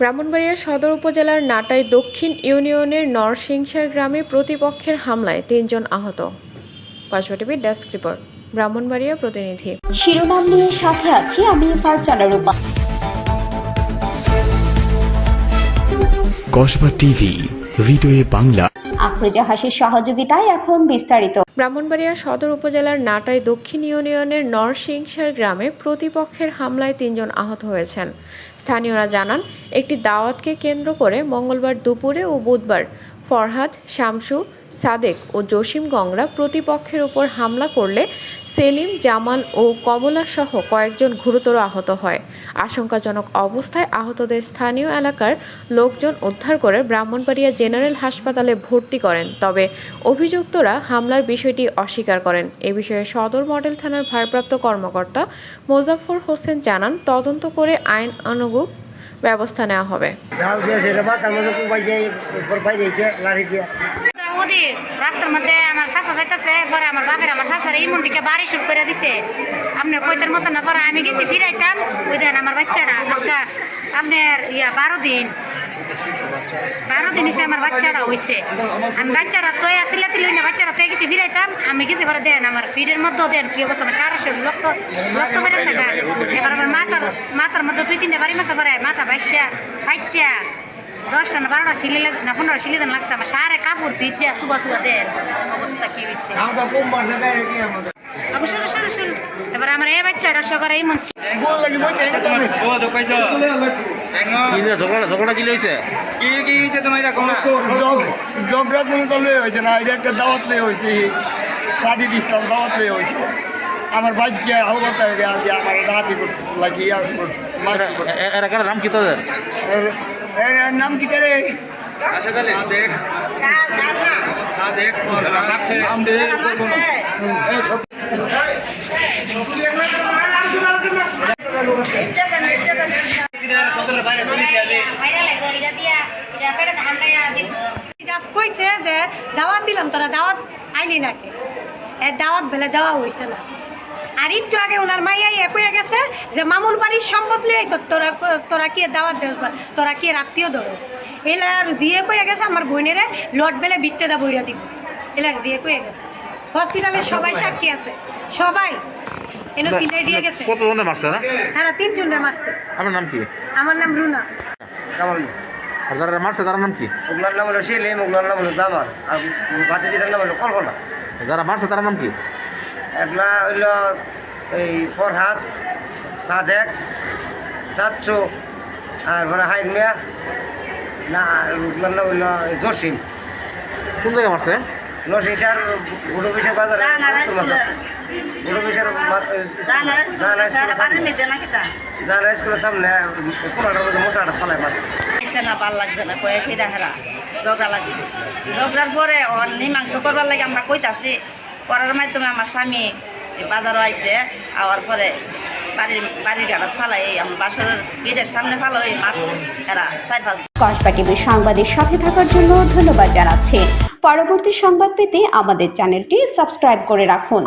ব্রাহ্মণবাড়িয়া সদর উপজেলার নাটাই দক্ষিণ ইউনিয়নের নরসিংসার গ্রামে প্রতিপক্ষের হামলায় তিনজন আহত। কসবা টিভির ডেস্ক রিপোর্ট ব্রাহ্মণবাড়িয়া প্রতিনিধি। শিরোনাম নিয়ে সাথে আছি আমি ফারজানা রূপা। কসবা টিভি হৃদয়ে বাংলা। আফরোজা হাসির সহযোগিতায় এখন বিস্তারিত। ব্রাহ্মণবাড়িয়া সদর উপজেলার নাটাই দক্ষিণ ইউনিয়নের নরসিংসার গ্রামে প্রতিপক্ষের হামলায় তিনজন আহত হয়েছেন। স্থানীয়রা জানান, একটি দাওয়াতকে কেন্দ্র করে মঙ্গলবার দুপুরে ও বুধবার ফরহাদ, শামসু, সাদেক ও জসিম গংরা প্রতিপক্ষের উপর হামলা করলে সেলিম, জামাল ও কমলা সহ কয়েকজন গুরুতর আহত হয়। আশঙ্কাজনক অবস্থায় আহতদের স্থানীয় এলাকার লোকজন উদ্ধার করে ব্রাহ্মণবাড়িয়া জেনারেল হাসপাতালে ভর্তি করেন। তবে অভিযুক্তরা হামলার বিষয়টি অস্বীকার করেন। এ বিষয়ে সদর মডেল থানার ভারপ্রাপ্ত কর্মকর্তা মোজাফফর হোসেন জানান, তদন্ত করে আইন অনুগুপ ব্যবস্থা নেওয়া হবে। ওদি রাস্তার মধ্যে আমার শাশা যাইতেছে, পরে আমার বাপের আমার শাশার এই মুন্ডিকে বাড়ি শুরু করে দিছে। আপনার কইতের মতো না, পরে আমি গেছি ফিরাইতাম, ওই দেন আমার বাচ্চাটা, আজকে আপনার ইয়া বারো দিন। বারো দিন হিসেবে আমার বাচ্চাটা হইছে। আমি বাচ্চাটা তো আসলে ছিল না বাচ্চাটা তো গেছি ফিরাইতাম, আমি গেছি পরে দেন আমার ফিডের মধ্যে, দেন কি অবস্থা, আমার সারা শরীর রক্ত রক্ত বেরো থাকা এবার আমার মাথার মাথার মধ্যে দুই তিনটা বাড়ি মাথা পরে, মাথা বাইশা ফাইটা দশটা না বারোটা সিলি লাগ- না পনেরো সিলি দেন লাগছে আমার। সারে কাপড় ভিজে সুবা সুবা দেন। অবস্থা কি হয়েছে এবার আমার এই বাচ্চাটা সকালে এই মন জগরা কোনো তো হয়েছে না এটা একটা দাওয়াত লয়ে হয়েছে শাদি দিস্তাম দাওয়াত লয়ে হয়েছে আমার ভাগ্য দিয়ে আমার রাতি লাগিয়ে আসে করছে করছে। এরা নাম কি তোদের? নাম কি করে কইছে যে দাওয়াত দিলাম তোরা দাওয়াত আইলি নাকি? এর দাওয়াত বেলে দেওয়া হইছে না। আর একটু আগে ওনার মাইয়া ইয়ে কইয়া গেছে যে মামুল বাড়ির সম্পদ লিয়ে আইছ তোরা তোরা কি দাওয়াত তোরা কি রাত্রিও ধরো? এলা আর জিয়ে কইয়া গেছে আমার বোনেরে লট বেলে বিত্তে দা বইরা দিব। এলা জিয়ে কইয়া গেছে। হসপিটালের সবাই সাক্ষী আছে। সবাই এনে সিলাই দিয়ে গেছে। কত জনে মারছে না? হ্যাঁ তিনজনে মারছে। আপনার নাম কি? আমার নাম রুনা। কামাল। আর যারা মারছে তার নাম কি? ওগুলোর নাম হলো সেলিম ওগুলোর নাম হলো জামাল আর ভাতিজিটার নাম হলো কল্পনা। যারা মারছে তার নাম কি? এগুলা হইল এই ফরহাদ সাদেক সাতচু আর ঘরে হাইন মিয়া না জসিম। কোন জায়গায় মারছে? নরসিংসার গুরু বিষয় বাজার গুরু জানা স্কুলের সামনে। কোনাটার মধ্যে মশাটা আইসে না ভালো লাগছে না কয়ে সেটা হেরা ঝগড়া লাগছে। ঝগড়ার পরে অন্য মাংস করবার লাগে আমরা কইতাছি করার মাধ্যমে আমার স্বামী বাজারও আইসে আওয়ার পরে বাড়ির বাড়ির গাড়া ফালাই আমার বাসার গেটের সামনে ফালাই মাছ এরা চার পাঁচ কসবা টিভির সাংবাদিক সাথে থাকার জন্য ধন্যবাদ জানাচ্ছি। পরবর্তী সংবাদ পেতে আমাদের চ্যানেলটি সাবস্ক্রাইব করে রাখুন।